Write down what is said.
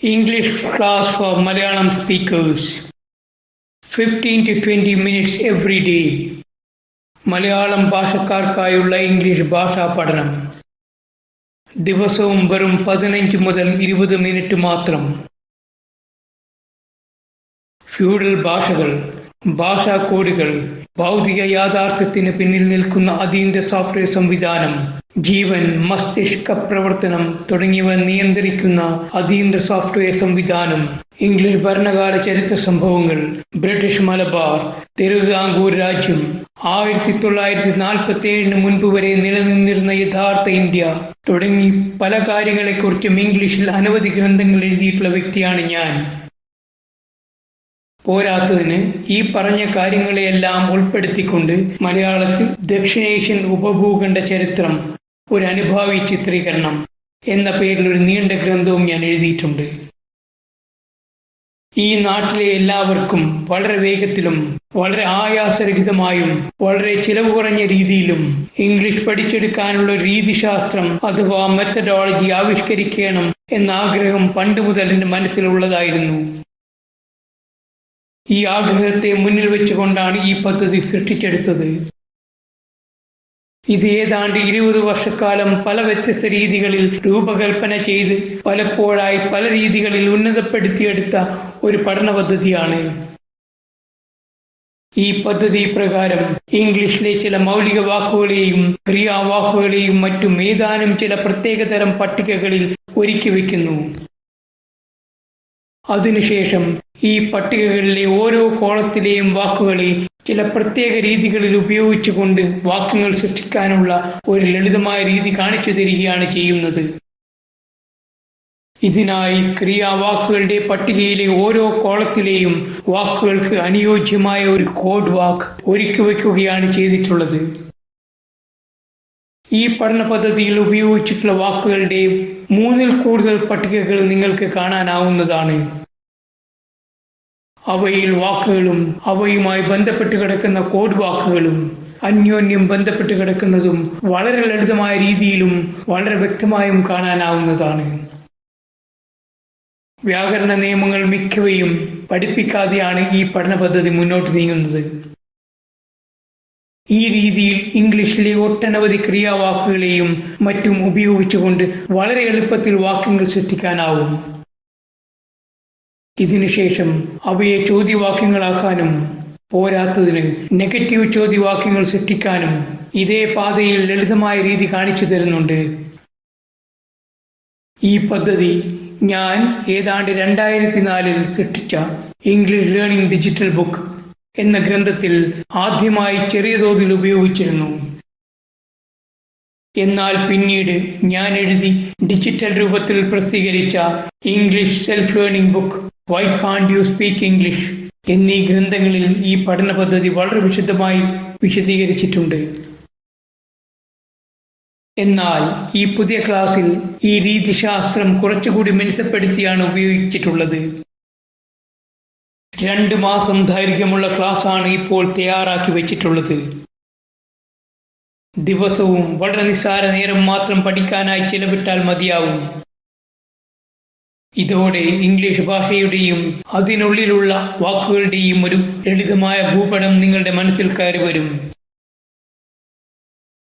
English class for Malayalam speakers. 15 to 20 minutes every day. Malayalam ഭാഷക്കാർക്കായുള്ള English ഭാഷാ പഠനം ദിവസവും വെറും പതിനഞ്ച് മുതൽ ഇരുപത് മിനിറ്റ് മാത്രം ഫ്യൂഡൽ ഭാഷകൾ ഭാഷാ കോഡുകൾ ഭൗതിക യാഥാർത്ഥ്യത്തിന് പിന്നിൽ നിൽക്കുന്ന അതീന്ദ്ര സോഫ്റ്റ്വെയർ സംവിധാനം ജീവൻ മസ്തിഷ്ക പ്രവർത്തനം തുടങ്ങിയവ നിയന്ത്രിക്കുന്ന അതീന്ദ്ര സോഫ്റ്റ്വെയർ സംവിധാനം ഇംഗ്ലീഷ് ഭരണകാല ചരിത്ര സംഭവങ്ങൾ ബ്രിട്ടീഷ് മലബാർ തിരുവിതാംകൂർ രാജ്യം ആയിരത്തി തൊള്ളായിരത്തി നാൽപ്പത്തി ഏഴിന് മുൻപ് വരെ നിലനിന്നിരുന്ന യഥാർത്ഥ ഇന്ത്യ തുടങ്ങി പല കാര്യങ്ങളെക്കുറിച്ചും ഇംഗ്ലീഷിൽ അനവധി ഗ്രന്ഥങ്ങൾ എഴുതിയിട്ടുള്ള വ്യക്തിയാണ് ഞാൻ. പോരാത്തതിന് ഈ പറഞ്ഞ കാര്യങ്ങളെയെല്ലാം ഉൾപ്പെടുത്തിക്കൊണ്ട് മലയാളത്തിൽ ദക്ഷിണേഷ്യൻ ഉപഭൂഖണ്ഡ ചരിത്രം ഒരു അനുഭാവി ചിത്രീകരണം എന്ന പേരിൽ ഒരു നീണ്ട ഗ്രന്ഥവും ഞാൻ എഴുതിയിട്ടുണ്ട്. ഈ നാട്ടിലെ എല്ലാവർക്കും വളരെ വേഗത്തിലും വളരെ ആയാസരഹിതമായും വളരെ ചിലവ് കുറഞ്ഞ രീതിയിലും ഇംഗ്ലീഷ് പഠിച്ചെടുക്കാനുള്ള രീതിശാസ്ത്രം അഥവാ മെത്തഡോളജി ആവിഷ്കരിക്കണം എന്ന ആഗ്രഹം പണ്ട് മുതൽ എന്റെ മനസ്സിലുള്ളതായിരുന്നു. ഈ ആഗ്രഹത്തെ മുന്നിൽ വെച്ചുകൊണ്ടാണ് ഈ പദ്ധതി സൃഷ്ടിച്ചെടുത്തത്. ഇത് ഏതാണ്ട് ഇരുപത് വർഷക്കാലം പല വ്യത്യസ്ത രീതികളിൽ രൂപകൽപ്പന ചെയ്ത് പലപ്പോഴായി പല രീതികളിൽ ഉന്നതപ്പെടുത്തിയെടുത്ത ഒരു പഠന പദ്ധതിയാണ്. ഈ പദ്ധതി പ്രകാരം ഇംഗ്ലീഷിലെ ചില മൗലിക വാക്കുകളെയും ക്രിയാവാക്കുകളെയും മറ്റും ഏതാനും ചില പ്രത്യേകതരം പട്ടികകളിൽ ഒരുക്കി വയ്ക്കുന്നു അതിനുശേഷം ഈ പട്ടികകളിലെ ഓരോ കോളത്തിലെയും വാക്കുകളെ ചില പ്രത്യേക രീതികളിൽ ഉപയോഗിച്ചുകൊണ്ട് വാക്യങ്ങൾ സൃഷ്ടിക്കാനുള്ള ഒരു ലളിതമായ രീതി കാണിച്ചു തരികയാണ് ചെയ്യുന്നത്. ഇതിനായി ക്രിയാവാക്കുകളുടെ പട്ടികയിലെ ഓരോ കോളത്തിലെയും വാക്കുകൾക്ക് അനുയോജ്യമായ ഒരു കോഡ് വാക്ക് ഒരുക്കി വയ്ക്കുകയാണ് ചെയ്തിട്ടുള്ളത്. ഈ പഠന പദ്ധതിയിൽ ഉപയോഗിച്ചിട്ടുള്ള വാക്കുകളുടെ മൂന്നിൽ കൂടുതൽ പട്ടികകൾ നിങ്ങൾക്ക് കാണാനാവുന്നതാണ്. അവയിൽ വാക്കുകളും അവയുമായി ബന്ധപ്പെട്ട് കിടക്കുന്ന കോഡ് വാക്കുകളും അന്യോന്യം ബന്ധപ്പെട്ട് കിടക്കുന്നതും വളരെ ലളിതമായ രീതിയിലും വളരെ വ്യക്തമായും കാണാനാവുന്നതാണ്. വ്യാകരണ നിയമങ്ങൾ മിക്കവയും പഠിപ്പിക്കാതെയാണ് ഈ പഠന പദ്ധതി മുന്നോട്ട് നീങ്ങുന്നത്. ഈ രീതിയിൽ ഇംഗ്ലീഷിലെ ഒട്ടനവധി ക്രിയാവാക്കുകളെയും മറ്റും ഉപയോഗിച്ചുകൊണ്ട് വളരെ എളുപ്പത്തിൽ വാക്യങ്ങൾ സൃഷ്ടിക്കാനാവും. ഇതിനുശേഷം അവയെ ചോദ്യവാക്യങ്ങളാക്കാനും പോരാത്തതിന് നെഗറ്റീവ് ചോദ്യവാക്യങ്ങൾ സൃഷ്ടിക്കാനും ഇതേ പാതയിൽ ലളിതമായ രീതി കാണിച്ചു തരുന്നുണ്ട്. ഈ പദ്ധതി ഞാൻ ഏതാണ്ട് രണ്ടായിരത്തി നാലിൽ സൃഷ്ടിച്ച ഇംഗ്ലീഷ് ലേണിംഗ് ഡിജിറ്റൽ ബുക്ക്. എന്ന ഗ്രന്ഥത്തിൽ ആദ്യമായി ചെറിയ തോതിൽ ഉപയോഗിച്ചിരുന്നു. എന്നാൽ പിന്നീട് ഞാൻ എഴുതി ഡിജിറ്റൽ രൂപത്തിൽ പ്രസിദ്ധീകരിച്ച English self learning book why can't you speak English എന്നീ ഗ്രന്ഥങ്ങളിൽ ഈ പഠന പദ്ധതി വളരെ വിശദമായി വിശദീകരിച്ചിട്ടുണ്ട്. എന്നാൽ ഈ പുതിയ ക്ലാസ്സിൽ ഈ രീതിശാസ്ത്രം കുറച്ചുകൂടി മിനുസപ്പെടുത്തിയാണ് ഉപയോഗിച്ചിട്ടുള്ളത്. രണ്ട് മാസം ദൈർഘ്യമുള്ള ക്ലാസ്സാണ് ഇപ്പോൾ തയ്യാറാക്കി വെച്ചിട്ടുള്ളത്. ദിവസവും വളരെ നിസ്സാര നേരം മാത്രം പഠിക്കാനായി ചിലവിട്ടാൽ മതിയാവും. ഇതോടെ ഇംഗ്ലീഷ് ഭാഷയുടെയും അതിനുള്ളിലുള്ള വാക്കുകളുടെയും ഒരു ലളിതമായ ഭൂപടം നിങ്ങളുടെ മനസ്സിൽ കയറി വരും